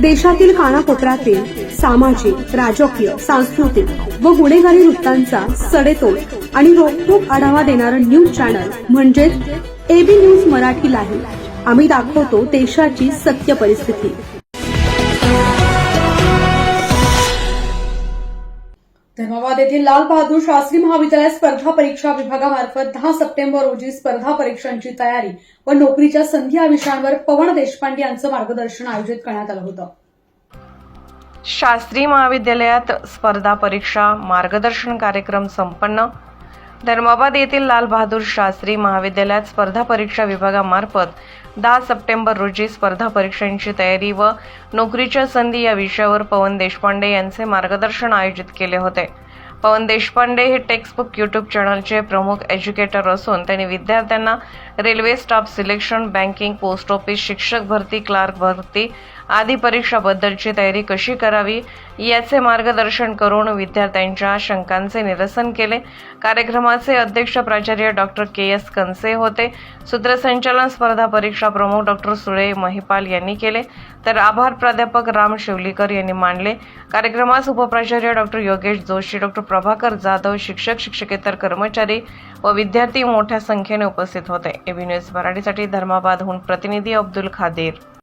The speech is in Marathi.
देशातील कानाकोपऱ्यातील सामाजिक राजकीय सांस्कृतिक व गुन्हेगारी वृत्तांचा सडेतोड आणि रोखोक आढावा देणारं न्यूज चॅनल म्हणजेच एबी न्यूज मराठीलाही आम्ही दाखवतो देशाची सत्य परिस्थिती. धर्माबाद येथील लाल बहादूर शास्त्री महाविद्यालय स्पर्धा परीक्षा विभागामार्फत दहा सप्टेंबर रोजी स्पर्धा परीक्षांची तयारी व नोकरीच्या संधी या विषयांवर पवन देशपांडे यांचं मार्गदर्शन आयोजित करण्यात आलं होतं. शास्त्री महाविद्यालयात स्पर्धा परीक्षा मार्गदर्शन कार्यक्रम संपन्न. धर्माबाद येथील लाल बहादूर शास्त्री महाविद्यालयात स्पर्धा परीक्षा विभागामार्फत दहा सप्टेंबर रोजी स्पर्धा परीक्षांची तयारी व नोकरीच्या संधी या विषयावर पवन देशपांडे यांचे मार्गदर्शन आयोजित केले होते. पवन देशपांडे हे टेक्स्टबुक यूट्यूब चॅनलचे प्रमुख एज्युकेटर असून त्यांनी विद्यार्थ्यांना railway staff selection banking post office शिक्षक भरती क्लार्क भरती आदी परीक्षाबद्दलची तयारी कशी करावी याचे मार्गदर्शन करून विद्यार्थ्यांच्या शंकांचे निरसन केले. कार्यक्रमाचे अध्यक्ष प्राचार्य डॉक्टर के एस कनसे होते. सूत्रसंचालन स्पर्धा परीक्षा प्रमुख डॉक्टर सुळे महिपाल यांनी केले. तर आभार प्राध्यापक राम शिवलीकर यांनी मांडले. कार्यक्रमास उपप्राचार्य डॉक्टर योगेश जोशी डॉक्टर प्रभाकर जाधव शिक्षक शिक्षकेतर कर्मचारी व विद्यार्थी मोठ्या संख्येने उपस्थित होते. एबी न्यूज मराठीसाठी धर्माबादहून प्रतिनिधी अब्दुल खादीर.